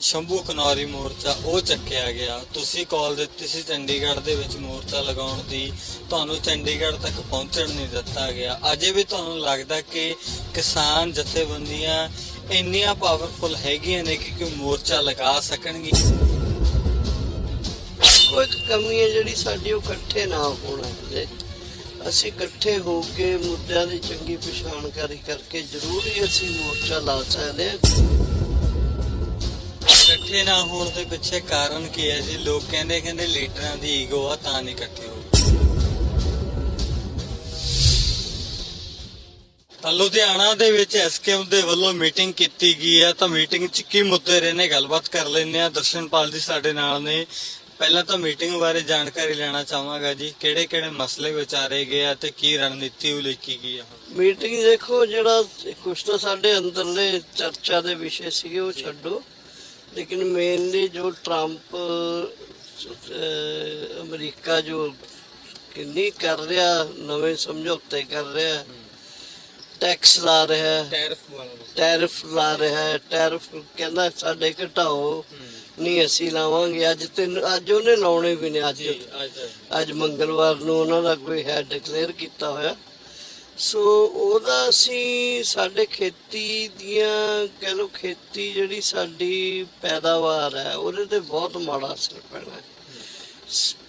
ਸ਼ੰਭੂ ਕਨੌਰੀ ਮੋਰਚਾ ਉਹ ਚੱਕਿਆ ਗਿਆ। ਤੁਸੀਂ ਕਾਲ ਦਿੱਤੀ ਸੀ ਚੰਡੀਗੜ੍ਹ ਦੇ ਵਿੱਚ ਮੋਰਚਾ ਲਗਾਉਣ ਦੀ। ਤੁਹਾਨੂੰ ਚੰਡੀਗੜ੍ਹ ਤੱਕ ਪਹੁੰਚਣ ਨਹੀਂ ਦਿੱਤਾ ਗਿਆ। ਅਜੇ ਵੀ ਤੁਹਾਨੂੰ ਲੱਗਦਾ ਕਿ ਕਿਸਾਨ ਜਥੇਬੰਦੀਆਂ ਇੰਨੀਆਂ ਪਾਵਰਫੁਲ ਹੈਗੀਆਂ ਨੇ ਕਿ ਕੋਈ ਮੋਰਚਾ ਲਗਾ ਸਕਣਗੇ ਕੋਈ ਕਮੀ ਹੈ ਜਿਹੜੀ ਸਾਡੀ ਉਹ ਇਕੱਠੇ ਨਾ ਹੋਣਾ ਹਲੇ ਅਸੀਂ ਇਕੱਠੇ ਹੋ ਕੇ ਮੁੱਦਿਆਂ ਦੀ ਚੰਗੀ ਪਛਾਣਕਾਰੀ ਕਰਕੇ ਜ਼ਰੂਰ ਹੀ ਅਸੀਂ ਮੋਰਚਾ ਲਾ ਸਕਦੇ ਹਾਂ। ਇਕੱਠੇ ਨਾ ਹੋਣ ਦੇ ਪਿੱਛੇ ਕਾਰਨ ਕੀ ਹੈ ਜੀ? ਲੋਕ ਕਹਿੰਦੇ ਕਹਿੰਦੇ ਲੀਡਰਾਂ ਦੀ ਈਗੋ ਆ, ਤਾਂ ਨਹੀਂ ਇਕੱਠੇ ਹੋ ਤਾਂ ਲੁਧਿਆਣਾ ਦੇ ਵਿੱਚ ਐਸਕੇਐਮ ਦੇ ਵੱਲੋਂ ਮੀਟਿੰਗ ਕੀਤੀ ਗਈ ਹੈ। ਤਾਂ ਮੀਟਿੰਗ 'ਚ ਕੀ ਮੁੱਦੇ ਰਹੇ ਨੇ ਗੱਲਬਾਤ ਕਰ ਲੈਂਦੇ ਆ ਦਰਸ਼ਨਪਾਲ ਜੀ ਸਾਡੇ ਨਾਲ ਨੇ। ਪਹਿਲਾਂ ਤਾਂ ਮੀਟਿੰਗ ਬਾਰੇ ਜਾਣਕਾਰੀ ਲੈਣਾ ਚਾਹਾਂਗਾ ਜੀ। ਕਿਹੜੇ ਕਿਹੜੇ ਮਸਲੇ ਵਿਚਾਰੇ ਗਏ ਆ ਤੇ ਕੀ ਰਣਨੀਤੀ ਉਲੀਕੀ ਗਈ ਆ? ਮੀਟਿੰਗ ਦੇਖੋ, ਜਿਹੜਾ ਕੁਛ ਤਾਂ ਸਾਡੇ ਅੰਦਰਲੇ ਚਰਚਾ ਦੇ ਵਿਸ਼ੇ ਸੀਗੇ, ਉਹ ਛੱਡੋ। ਲੇਕਿਨ ਮੇਨਲੀ ਜੋ ਟਰੰਪ ਅਹ, ਅਮਰੀਕਾ ਜੋ ਕਿੰਨੀ ਕਰ ਰਿਹਾ ਨਵੇਂ ਸਮਝੌਤੇ ਕਰ ਰਿਹਾ ਟੈਕਸ ਲਾ ਰਿਹਾ ਟੈਰਿਫ ਵਾਲਾ ਟੈਰਿਫ ਲਾ ਰਿਹਾ ਟੈਰਿਫ ਕਹਿੰਦਾ ਸਾਡੇ ਘਟਾਓ ਨਹੀਂ ਅਸੀਂ ਲਾਵਾਂਗੇ। ਅੱਜ ਤੇ ਅੱਜ ਉਹਨੇ ਲਾਉਣੇ ਵੀ ਨੇ ਅੱਜ। ਅੱਜ। ਮੰਗਲਵਾਰ ਨੂੰ ਉਹਨਾਂ ਦਾ ਕੋਈ ਹੈ ਡਿਕਲੇਅਰ ਕੀਤਾ ਹੋਇਆ। ਸੋ ਉਹਦਾ ਅਸੀਂ ਸਾਡੇ ਖੇਤੀ ਦੀਆਂ ਕਹਿ ਲਓ ਖੇਤੀ ਜਿਹੜੀ ਸਾਡੀ ਪੈਦਾਵਾਰ ਹੈ, ਉਹਦੇ ਤੇ ਬਹੁਤ ਮਾੜਾ ਅਸਰ ਪੈਣਾ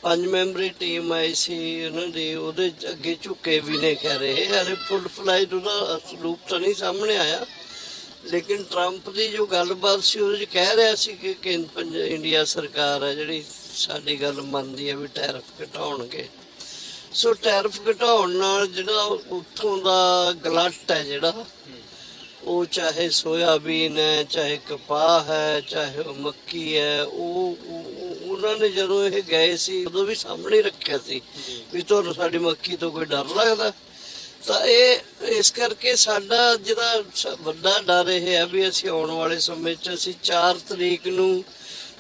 ਪੰਜ ਮੈਂਬਰੀ ਟੀਮ ਆਈ ਸੀ ਉਹਨਾਂ ਦੀ, ਉਹਦੇ ਅੱਗੇ ਝੁਕੇ ਵੀ ਨੇ ਕਹਿ ਰਹੇ ਹਲੇ ਫੁੱਲ ਫਲਾਈ ਉਹਦਾ ਰੂਪ ਤਾਂ ਨਹੀਂ ਸਾਹਮਣੇ ਆਇਆ। ਲੇਕਿਨ ਟਰੰਪ ਦੀ ਜੋ ਗੱਲਬਾਤ ਸੀ ਉਹਦੇ 'ਚ ਕਹਿ ਰਿਹਾ ਸੀ ਕਿ ਕੇਂਦ ਇੰਡੀਆ ਸਰਕਾਰ ਹੈ, ਜਿਹੜੀ ਸਾਡੀ ਗੱਲ ਮੰਨਦੀ ਹੈ ਵੀ ਟੈਰਫ ਘਟਾਉਣਗੇ। ਸੋ ਟੈਰਿਫ ਘਟਾਉਣ ਨਾਲ ਜਿਹੜਾ ਉੱਥੋਂ ਦਾ ਗਲਟ ਹੈ ਜਿਹੜਾ, ਉਹ ਚਾਹੇ ਸੋਇਆਬੀਨ ਹੈ, ਚਾਹੇ ਕਪਾਹ ਹੈ, ਚਾਹੇ ਮੱਕੀ ਹੈ, ਉਹ ਉਹਨਾਂ ਨੇ ਜਦੋਂ ਇਹ ਗਏ ਸੀ, ਉਦੋਂ ਵੀ ਸਾਹਮਣੇ ਰੱਖਿਆ ਸੀ ਵੀ ਤੁਹਾਨੂੰ ਸਾਡੀ ਮੱਕੀ ਤੋਂ ਕੋਈ ਡਰ ਲੱਗਦਾ। ਤਾਂ ਇਹ, ਇਸ ਕਰਕੇ ਸਾਡਾ ਜਿਹੜਾ ਵੱਡਾ ਡਰ ਇਹ ਹੈ ਵੀ ਅਸੀਂ ਆਉਣ ਵਾਲੇ ਸਮੇਂ 'ਚ ਅਸੀਂ 4 ਤਰੀਕ ਨੂੰ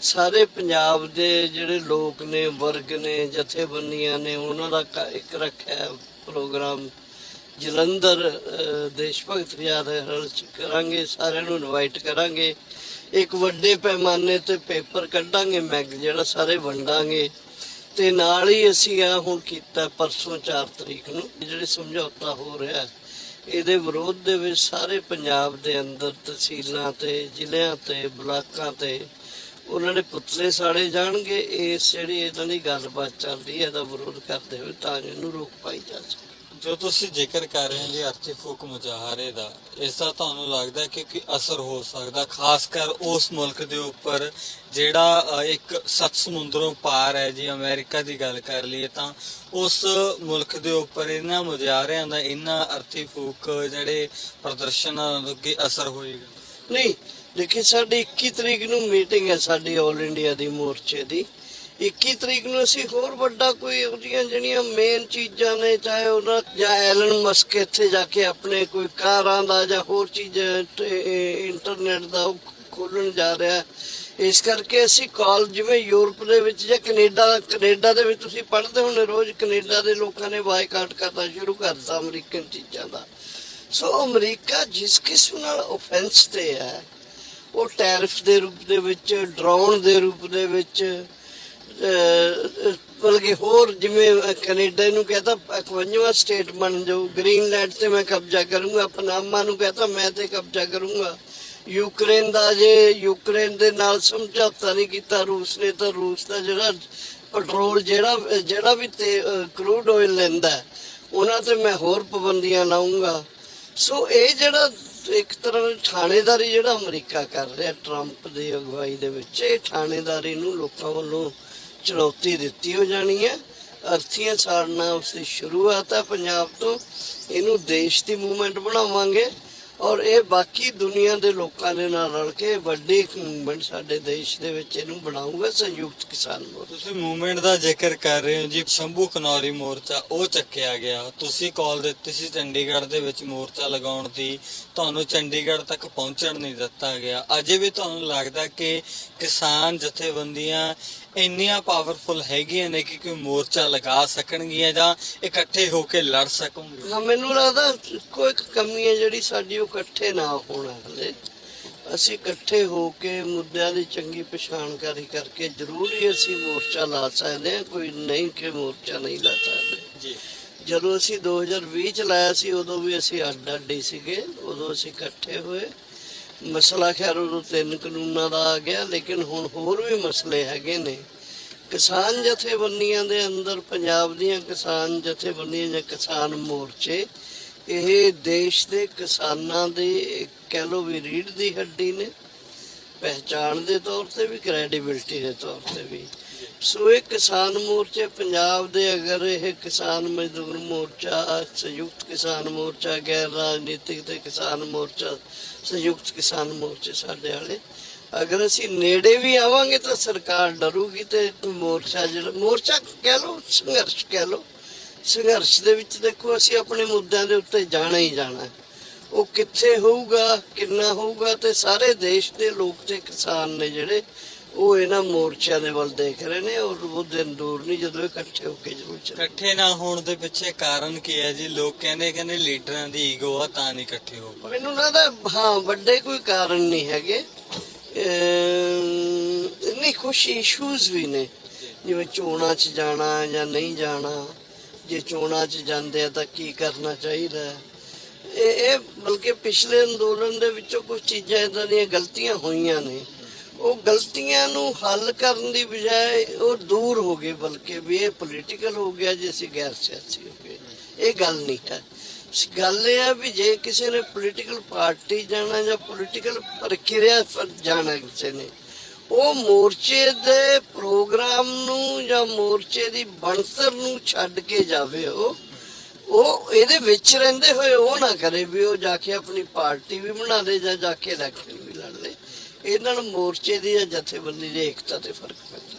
ਸਾਰੇ ਪੰਜਾਬ ਦੇ ਜਿਹੜੇ ਲੋਕ ਨੇ, ਵਰਗ ਨੇ, ਜਥੇਬੰਦੀਆਂ ਨੇ, ਉਹਨਾਂ ਦਾ ਇੱਕ ਰੱਖਿਆ ਪ੍ਰੋਗਰਾਮ ਜਲੰਧਰ ਦੇਸ਼ ਭਗਤ ਯਾਦ ਕਰਾਂਗੇ, ਸਾਰਿਆਂ ਨੂੰ ਇਨਵਾਈਟ ਕਰਾਂਗੇ। ਇੱਕ ਵੱਡੇ ਪੈਮਾਨੇ ਤੇ ਪੇਪਰ ਕੱਢਾਂਗੇ ਮੈਗ ਜਿਹੜਾ ਸਾਰੇ ਵੰਡਾਂਗੇ। ਤੇ ਨਾਲ ਹੀ ਅਸੀਂ ਆ ਹੁਣ ਕੀਤਾ ਪਰਸੋਂ 4 ਤਰੀਕ ਨੂੰ, ਜਿਹੜੇ ਸਮਝੌਤਾ ਹੋ ਰਿਹਾ ਇਹਦੇ ਵਿਰੋਧ ਦੇ ਵਿੱਚ ਸਾਰੇ ਪੰਜਾਬ ਦੇ ਅੰਦਰ ਤਹਿਸੀਲਾਂ ਤੇ, ਜ਼ਿਲ੍ਹਿਆਂ ਤੇ, ਬਲਾਕਾਂ ਤੇ ਉਹਨਾਂ ਦੇ ਪੁਤਲੇ ਸਾੜੇ ਜਾਣਗੇ ਇਸ ਜਿਹੜੀ ਇਹਨਾਂ ਦੀ ਗੱਲਬਾਤ ਚੱਲ ਰਹੀ ਹੈ ਇਹਦਾ ਵਿਰੋਧ ਕਰਦੇ ਹੋਏ ਤਾਂ ਇਹਨੂੰ ਰੋਕ ਪਾਈ ਜਾ ਸਕੇ। ਜੋ ਤੁਸੀਂ ਜ਼ਿਕਰ ਕਰ ਰਹੇ ਹੋ ਜੀ ਅਰਥੀ ਫੂਕ ਮੁਜ਼ਾਹਰੇ ਦਾ ਇਸ ਦਾ ਤੁਹਾਨੂੰ ਲੱਗਦਾ ਕਿ ਕੀ ਅਸਰ ਹੋ ਸਕਦਾ ਖਾਸ ਕਰ ਉਸ ਮੁਲਕ ਦੇ ਉੱਪਰ ਜਿਹੜਾ ਇੱਕ ਸੱਤ ਸਮੁੰਦਰੋਂ ਪਾਰ ਹੈ ਜੀ ਅਮਰੀਕਾ ਦੀ ਗੱਲ ਕਰ ਲਈਏ ਤਾਂ ਉਸ ਮੁਲਕ ਦੇ ਉੱਪਰ ਇਹਨਾਂ ਮੁਜ਼ਾਹਰਿਆਂ ਦਾ ਇਹਨਾਂ ਅਰਥੀ ਫੂਕ ਜਿਹੜੇ ਪ੍ਰਦਰਸ਼ਨਾਂ ਦਾ ਕੀ ਅਸਰ ਹੋਏਗਾ? ਨਹੀਂ ਦੇਖੀ ਸਾਡੀ 21 ਤਰੀਕ ਨੂੰ ਮੀਟਿੰਗ ਹੈ ਸਾਡੀ 올 ਇੰਡੀਆ ਦੀ ਮੋਰਚੇ ਦੀ। 21 ਤਰੀਕ ਨੂੰ ਅਸੀਂ ਹੋਰ ਵੱਡਾ ਕੋਈ ਉਹਦੀਆਂ ਜਿਹੜੀਆਂ ਮੇਨ ਚੀਜ਼ਾਂ ਨੇ, ਚਾਹੇ ਉਹਨਾਂ ਜਾਂ ਐਲਨ ਮਸਕ ਇੱਥੇ ਜਾ ਕੇ ਆਪਣੇ ਕੋਈ ਕਾਰਾਂ ਦਾ ਜਾਂ ਹੋਰ ਚੀਜ਼ਾਂ ਇੰਟਰਨੈਟ ਦਾ ਖੋਲਣ ਜਾ ਰਿਹਾ ਇਸ ਕਰਕੇ ਅਸੀਂ ਕਾਲ ਜਿਵੇਂ ਯੂਰਪ ਦੇ ਵਿੱਚ ਜਾਂ ਕੈਨੇਡਾ ਕੈਨੇਡਾ ਦੇ ਵਿੱਚ ਤੁਸੀਂ ਪੜ੍ਹਦੇ ਹੋਣੇ, ਰੋਜ਼ ਕੈਨੇਡਾ ਦੇ ਲੋਕਾਂ ਨੇ ਬਾਈਕਾਟ ਕਰਨਾ ਸ਼ੁਰੂ ਕਰਤਾ ਅਮਰੀਕਨ ਚੀਜ਼ਾਂ ਦਾ। ਸੋ ਅਮਰੀਕਾ ਜਿਸ ਕਿਸਮ ਨਾਲ ਆਫੈਂਸ ਤੇ ਹੈ ਉਹ ਟੈਰਿਫ ਦੇ ਰੂਪ ਦੇ ਵਿੱਚ ਡਰਾਉਣ ਦੇ ਰੂਪ ਦੇ ਵਿੱਚ ਬਲਕਿ ਹੋਰ ਜਿਵੇਂ ਕੈਨੇਡਾ ਨੂੰ ਕਹਤਾ 51ਵਾਂ ਸਟੇਟ ਬਣ ਜਾਊ। ਗ੍ਰੀਨਲੈਂਡ ਤੇ ਮੈਂ ਕਬਜ਼ਾ ਕਰੂੰਗਾ, ਪਨਾਮਾ ਨੂੰ ਕਹਤਾ, ਮੈਂ ਤੇ ਕਬਜ਼ਾ ਕਰੂੰਗਾ। ਯੂਕਰੇਨ ਦਾ ਜੇ ਯੂਕਰੇਨ ਦੇ ਨਾਲ ਸਮਝੌਤਾ ਨਹੀਂ ਕੀਤਾ, ਰੂਸ ਨੇ ਤਾਂ ਰੂਸ ਦਾ ਜਿਹੜਾ ਪੈਟਰੋਲ, ਜਿਹੜਾ ਜਿਹੜਾ ਵੀ ਤੇ ਕਰੂਡ ਆਇਲ ਲੈਂਦਾ, ਉਹਨਾਂ ਤੇ ਮੈਂ ਹੋਰ ਪਾਬੰਦੀਆਂ ਲਾਉਂਗਾ ਸੋ ਇਹ ਜਿਹੜਾ ਇੱਕ ਤਰ੍ਹਾਂ ਦੀ ਥਾਣੇਦਾਰੀ ਜਿਹੜਾ ਅਮਰੀਕਾ ਕਰ ਰਿਹਾ, ਟਰੰਪ ਦੀ ਅਗਵਾਈ ਦੇ ਵਿੱਚ, ਇਹ ਥਾਣੇਦਾਰੀ ਨੂੰ ਲੋਕਾਂ ਵੱਲੋਂ ਚੁਣੌਤੀ ਦਿੱਤੀ ਹੋ ਜਾਣੀ ਹੈ। ਅਰਥੀਆਂ ਸਾੜਨਾ ਉਸ ਦੀ ਸ਼ੁਰੂਆਤ ਹੈ। ਪੰਜਾਬ ਤੋਂ ਇਹਨੂੰ ਦੇਸ਼ ਦੀ ਮੂਵਮੈਂਟ ਬਣਾਵਾਂਗੇ। ਔਰ ਇਹ ਬਾਕੀ ਦੁਨੀਆ ਦੇ ਲੋਕਾਂ ਦੇ ਨਾਲ ਰਲ ਕੇ ਵੱਡੀ ਮੂਵਮੈਂਟ ਸਾਡੇ ਦੇਸ਼ ਦੇ ਵਿੱਚ ਇਹਨੂੰ ਬਣਾਊਗਾ, ਸੰਯੁਕਤ ਕਿਸਾਨ ਮੋਰਚਾ। ਤੁਸੀਂ ਮੂਵਮੈਂਟ ਦਾ ਜ਼ਿਕਰ ਕਰ ਰਹੇ ਹੋ ਜੀ, ਸ਼ੰਭੂ ਕਨੌਰੀ ਮੋਰਚਾ, ਉਹ ਚੱਕਿਆ ਗਿਆ। ਤੁਸੀਂ ਕਾਲ ਦਿੱਤੀ ਸੀ ਚੰਡੀਗੜ੍ਹ ਦੇ ਵਿੱਚ ਮੋਰਚਾ ਲਗਾਉਣ ਦੀ ਤੁਹਾਨੂੰ ਚੰਡੀਗੜ੍ਹ ਤੱਕ ਪਹੁੰਚਣ ਨਹੀਂ ਦਿੱਤਾ ਗਿਆ। ਅਜੇ ਵੀ ਤੁਹਾਨੂੰ ਲੱਗਦਾ ਕਿ ਕਿਸਾਨ ਜਥੇਬੰਦੀਆਂ ਇੰਨੀਆਂ ਪਾਵਰਫੁਲ ਹੈਗੀਆਂ ਨੇ ਕਿ ਕੋਈ ਮੋਰਚਾ ਲਗਾ ਸਕਣਗੀਆਂ ਜਾਂ ਇਕੱਠੇ ਹੋ ਕੇ ਲੜ ਸਕਣਗੇ। ਹਾਂ ਮੈਨੂੰ ਲੱਗਦਾ ਕੋਈ ਕਮੀ ਹੈ ਜਿਹੜੀ ਸਾਡੀ ਉਹ ਇਕੱਠੇ ਨਾ ਹੋਣਾ ਹਲੇ। ਅਸੀਂ ਇਕੱਠੇ ਹੋ ਕੇ ਮੁੱਦਿਆਂ ਦੀ ਚੰਗੀ ਪਛਾਣਕਾਰੀ ਕਰਕੇ ਜ਼ਰੂਰ ਹੀ ਅਸੀਂ ਮੋਰਚਾ ਲਾ ਸਕਦੇ ਹਾਂ ਕੋਈ ਨਹੀਂ ਕਿ ਮੋਰਚਾ ਨਹੀਂ ਲਾ ਸਕਦੇ। ਜੀ। ਜਦੋਂ ਅਸੀਂ 2020 ਚ ਲਾਇਆ ਸੀ ਉਦੋਂ ਵੀ ਅਸੀਂ ਅੱਡ ਅੱਡ ਹੀ ਸੀਗੇ ਉਦੋਂ ਅਸੀਂ ਇਕੱਠੇ ਹੋਏ। ਮਸਲਾ ਖੈਰ ਉਦੋਂ ਤਿੰਨ ਕਾਨੂੰਨਾਂ ਦਾ ਆ ਗਿਆ, ਲੇਕਿਨ ਹੁਣ ਹੋਰ ਵੀ ਮਸਲੇ ਹੈਗੇ ਨੇ। ਕਿਸਾਨ ਜਥੇਬੰਦੀਆਂ ਦੇ ਅੰਦਰ, ਪੰਜਾਬ ਦੀਆਂ ਕਿਸਾਨ ਜਥੇਬੰਦੀਆਂ ਜਾਂ ਕਿਸਾਨ ਮੋਰਚੇ, ਇਹ ਦੇਸ਼ ਦੇ ਕਿਸਾਨਾਂ ਦੇ ਕਹਿ ਲੋ ਵੀ ਰੀੜ ਦੀ ਹੱਡੀ ਨੇ। ਪਹਿਚਾਣ ਦੇ ਤੌਰ ਤੇ ਵੀ ਕ੍ਰੈਡੀਬਿਲਟੀ ਦੇ ਤੌਰ ਤੇ ਵੀ। ਸੋ ਇਹ ਕਿਸਾਨ ਮੋਰਚੇ, ਪੰਜਾਬ ਦੇ ਅਗਰ ਇਹ ਕਿਸਾਨ ਮਜ਼ਦੂਰ ਮੋਰਚਾ, ਸੰਯੁਕਤ ਕਿਸਾਨ ਮੋਰਚਾ, ਗੈਰ ਰਾਜਨੀਤਿਕ ਤੇ ਕਿਸਾਨ ਮੋਰਚਾ, ਸੰਯੁਕਤ ਕਿਸਾਨ ਮੋਰਚੇ ਸਾਡੇ ਵਾਲੇ, ਅਗਰ ਅਸੀਂ ਨੇੜੇ ਵੀ ਆਵਾਂਗੇ ਤਾਂ ਸਰਕਾਰ ਡਰੂਗੀ ਤੇ ਮੋਰਚਾ ਜਿਹੜਾ, ਮੋਰਚਾ ਕਹਿ ਲਓ, ਸੰਘਰਸ਼ ਕਹਿ ਲਓ, ਸੰਘਰਸ਼ ਦੇ ਵਿੱਚ ਦੇਖੋ ਅਸੀਂ ਆਪਣੇ ਮੁੱਦਿਆਂ ਦੇ ਉੱਤੇ ਜਾਣਾ ਹੀ ਜਾਣਾ। ਉਹ ਕਿੱਥੇ ਹੋਊਗਾ, ਕਿੰਨਾ ਹੋਊਗਾ ਤੇ ਸਾਰੇ ਦੇਸ਼ ਦੇ ਲੋਕ ਤੇ ਕਿਸਾਨ ਨੇ ਜਿਹੜੇ ਉਹ ਇਹਨਾਂ ਮੋਰਚਿਆਂ ਦੇ ਵੱਲ ਦੇਖ ਰਹੇ ਨੇ ਔਰ ਉਹ ਦਿਨ ਦੂਰ ਨਹੀਂ ਜਦੋਂ ਇਕੱਠੇ ਹੋ ਕੇ ਜ਼ਰੂਰ ਚੱਲ ਇਕੱਠੇ ਨਾ ਹੋਣ ਦੇ ਪਿੱਛੇ ਕਾਰਨ ਕੀ ਹੈ ਜੀ? ਲੋਕ ਕਹਿੰਦੇ ਕਹਿੰਦੇ ਲੀਡਰਾਂ ਦੀ ਈਗੋ ਆ ਤਾਂ ਨਹੀਂ ਇਕੱਠੇ ਹੋ ਪਾਏ ਮੈਨੂੰ ਲੱਗਦਾ ਹਾਂ ਵੱਡੇ ਕੋਈ ਕਾਰਨ ਨਹੀਂ ਹੈਗੇ। ਅਮ, ਨਹੀਂ ਕੁਛ ਇਸ਼ੂਜ਼ ਵੀ ਨੇ। ਜਿਵੇਂ ਚੋਣਾਂ 'ਚ ਜਾਣਾ ਜਾਂ ਨਹੀਂ ਜਾਣਾ। ਜੇ ਚੋਣਾਂ 'ਚ ਜਾਂਦੇ ਆ ਤਾਂ ਕੀ ਕਰਨਾ ਚਾਹੀਦਾ? ਹੈ। ਇਹ ਇਹ ਬਲਕਿ ਪਿਛਲੇ ਅੰਦੋਲਨ ਦੇ ਵਿੱਚੋਂ ਕੁਝ ਚੀਜ਼ਾਂ ਇਦਾਂ ਦੀਆਂ ਗਲਤੀਆਂ ਹੋਈਆਂ ਨੇ। ਉਹ ਗਲਤੀਆਂ ਨੂੰ ਹੱਲ ਕਰਨ ਦੀ ਬਜਾਏ ਉਹ ਦੂਰ ਹੋ ਗਏ, ਬਲਕਿ ਵੀ ਇਹ ਪੋਲੀਟੀਕਲ ਹੋ ਗਿਆ ਜੇ ਅਸੀਂ ਗੈਰ ਸਿਆਸੀ ਹੋ ਗਏ। ਇਹ ਗੱਲ ਨਹੀਂ ਹੈ। ਗੱਲ ਇਹ ਆ ਵੀ ਜੇ ਕਿਸੇ ਨੇ ਪੋਲੀਟੀਕਲ ਪਾਰਟੀ ਜਾਣਾ ਜਾਂ ਪੋਲੀਟੀਕਲ ਪ੍ਰਕਿਰਿਆ ਜਾਣਾ ਕਿਸੇ ਨੇ, ਉਹ ਮੋਰਚੇ ਦੇ ਪ੍ਰੋਗਰਾਮ ਨੂੰ ਜਾਂ ਮੋਰਚੇ ਦੀ ਬਣਤਰ ਨੂੰ ਛੱਡ ਕੇ ਜਾਵੇ ਉਹ ਉਹ ਇਹਦੇ ਵਿੱਚ ਰਹਿੰਦੇ ਹੋਏ ਉਹ ਨਾ ਕਰੇ ਵੀ ਉਹ ਜਾ ਕੇ ਆਪਣੀ ਪਾਰਟੀ ਵੀ ਬਣਾ ਲੇ ਜਾਂ ਜਾ ਕੇ ਇਲੈਕਸ਼ਨ ਇਹਨਾਂ ਨੂੰ ਮੋਰਚੇ ਦੀ ਜਾਂ ਜਥੇਬੰਦੀ ਦੀ ਏਕਤਾ ਤੇ ਫ਼ਰਕ ਪੈਂਦਾ।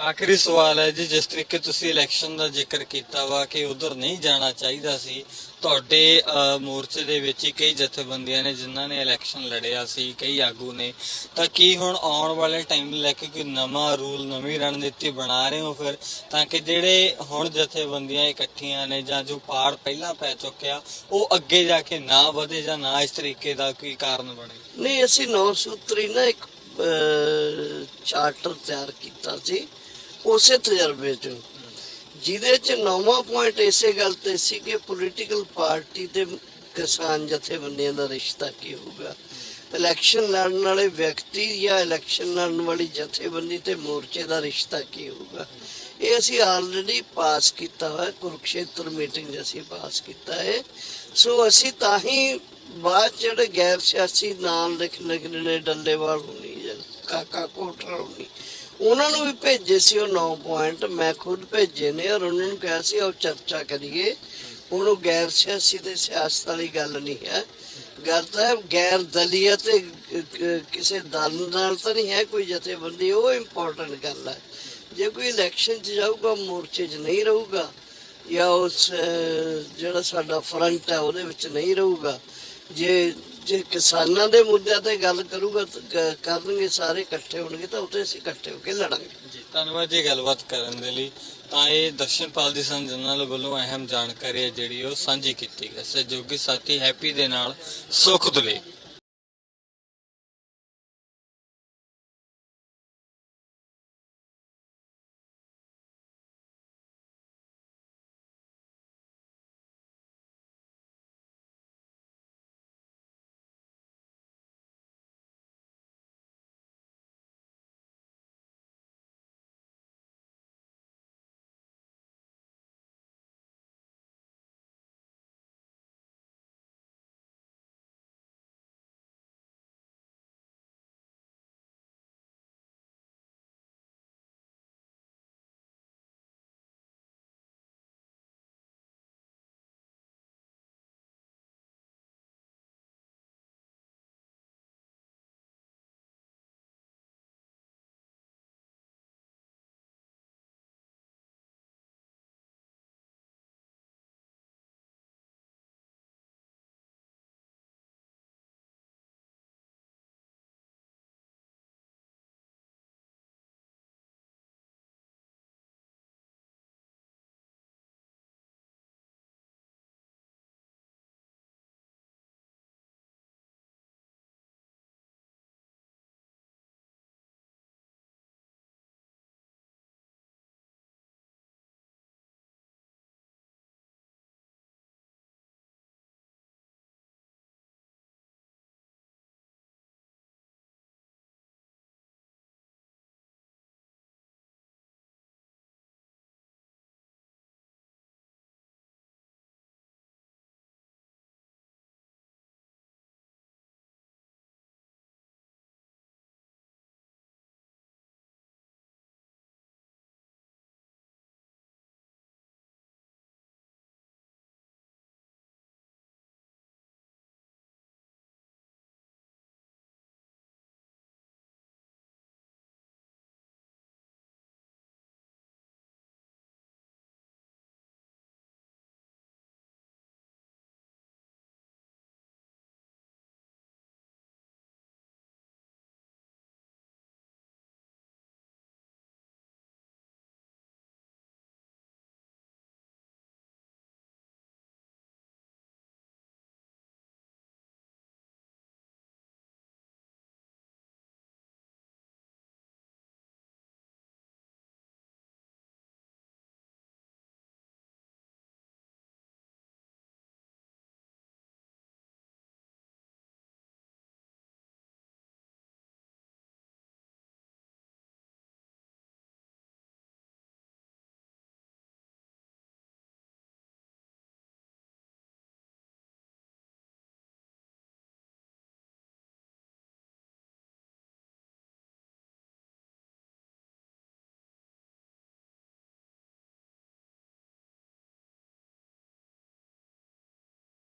ਆਖਰੀ ਸਵਾਲ ਹੈ ਜੀ ਜਿਸ ਤਰੀਕੇ ਤੁਸੀਂ ਇਲੈਕਸ਼ਨ ਦਾ ਜ਼ਿਕਰ ਕੀਤਾ ਵਾ ਕਿ ਉਧਰ ਨਹੀਂ ਜਾਣਾ ਚਾਹੀਦਾ ਸੀ ਤੁਹਾਡੇ ਅਹ, ਮੋਰਚੇ ਦੇ ਵਿੱਚ ਹੀ ਕਈ ਜਥੇਬੰਦੀਆਂ ਨੇ ਜਿਨ੍ਹਾਂ ਨੇ ਇਲੈਕਸ਼ਨ ਲੜਿਆ ਸੀ ਕਈ ਆਗੂ ਨੇ। ਤਾਂ ਕੀ ਹੁਣ ਆਉਣ ਵਾਲੇ ਟਾਈਮ ਲੈ ਕੇ ਕੋਈ ਨਵਾਂ ਰੂਲ ਨਵੀਂ ਰਣਨੀਤੀ ਬਣਾ ਰਹੇ ਹੋ ਫਿਰ? ਤਾਂ ਕਿ ਜਿਹੜੇ ਹੁਣ ਜਥੇਬੰਦੀਆਂ ਇਕੱਠੀਆਂ ਨੇ ਜਾਂ ਜੋ ਪਾੜ ਪਹਿਲਾਂ ਪੈ ਚੁੱਕਿਆ ਉਹ ਅੱਗੇ ਜਾ ਕੇ ਨਾ ਵਧੇ ਜਾਂ ਨਾ ਇਸ ਤਰੀਕੇ ਦਾ ਕੋਈ ਕਾਰਨ ਬਣੇ? ਨਹੀਂ ਅਸੀਂ ਨੌ ਸੂਤਰੀ ਨਾ ਇੱਕ ਚਾਰਟਰ ਤਿਆਰ ਕੀਤਾ ਸੀ। ਉਸੇ ਤਜਰਬੇ ਚੋਂ। ਜਿਹਦੇ ਚ ਨੌਵਾਂ ਪੁਆਇੰਟ ਇਸੇ ਗੱਲ ਤੇ ਸੀ ਕਿ ਪੋਲੀਟੀਕਲ ਪਾਰਟੀ ਤੇ ਕਿਸਾਨ ਜਥੇਬੰਦੀਆਂ ਦਾ ਰਿਸ਼ਤਾ ਕੀ ਹੋਊਗਾ। ਇਲੈਕਸ਼ਨ ਲੜਨ ਵਾਲੇ ਵਿਅਕਤੀ ਜਾਂ ਇਲੈਕਸ਼ਨ ਲੜਨ ਵਾਲੀ ਜਥੇਬੰਦੀ ਤੇ ਮੋਰਚੇ ਦਾ ਰਿਸ਼ਤਾ ਕੀ ਹੋਊਗਾ। ਇਹ ਅਸੀਂ ਆਲਰੇਡੀ ਪਾਸ ਕੀਤਾ ਹੋਇਆ, ਕੁਰੂਕਸ਼ੇਤਰ ਮੀਟਿੰਗ 'ਚ ਅਸੀਂ ਪਾਸ ਕੀਤਾ ਹੈ। ਸੋ ਅਸੀਂ ਤਾਂ ਹੀ ਬਾਅਦ 'ਚ ਜਿਹੜੇ ਗੈਰ ਸਿਆਸੀ ਨਾਮ ਲਿਖ ਲਿਖਦੇ ਡੱਲੇਵਾਲ ਹੋਣੀ ਜਾਂ ਕਾਕਾ ਕੋਟਰਾ ਹੋਣੀ ਉਹਨਾਂ ਨੂੰ ਵੀ ਭੇਜੇ ਸੀ ਉਹ 9 ਪੁਆਇੰਟ ਮੈਂ ਖੁਦ ਭੇਜੇ ਨੇ ਔਰ ਉਹਨਾਂ ਨੂੰ ਕਿਹਾ ਸੀ ਉਹ ਚਰਚਾ ਕਰੀਏ। ਹੁਣ ਉਹ ਗੈਰ ਸਿਆਸੀ ਤੇ ਸਿਆਸਤ ਵਾਲੀ ਗੱਲ ਨਹੀਂ ਹੈ। ਗੱਲ ਤਾਂ ਗੈਰ ਦਲੀਆ ਤੇ ਕਿਸੇ ਦਲ ਨਾਲ ਤਾਂ ਨਹੀਂ ਹੈ ਕੋਈ ਜਥੇਬੰਦੀ, ਉਹ ਇੰਪੋਰਟੈਂਟ ਗੱਲ ਹੈ। ਜੇ ਕੋਈ ਇਲੈਕਸ਼ਨ 'ਚ ਜਾਊਗਾ ਮੋਰਚੇ 'ਚ ਨਹੀਂ ਰਹੂਗਾ। ਜਾਂ ਉਸ ਜਿਹੜਾ ਸਾਡਾ ਫਰੰਟ ਹੈ, ਉਹਦੇ ਵਿੱਚ ਨਹੀਂ ਰਹੂਗਾ। ਜੇ ਜੇ ਕਿਸਾਨਾਂ ਦੇ ਮੁੱਦਿਆਂ ਤੇ ਗੱਲ ਕਰੂਗਾ ਕ- ਕਰਨਗੇ ਸਾਰੇ, ਇਕੱਠੇ ਹੋਣਗੇ ਤਾਂ ਉੱਥੇ ਅਸੀਂ ਇਕੱਠੇ ਹੋ ਕੇ ਲੜਾਂਗੇ। ਜੀ, ਧੰਨਵਾਦ ਜੀ ਗੱਲਬਾਤ ਕਰਨ ਦੇ ਲਈ। ਤਾਂ ਇਹ ਦਰਸ਼ਨਪਾਲ ਦੀ ਸੰਜਨਲ ਵੱਲੋਂ ਅਹਿਮ ਜਾਣਕਾਰੀ ਹੈ ਜਿਹੜੀ ਉਹ ਸਾਂਝੀ ਕੀਤੀ ਗਈ ਸਹਿਯੋਗੀ ਸਾਥੀ ਹੈਪੀ ਦੇ ਨਾਲ ਸੁਖ ਦੁਲੇ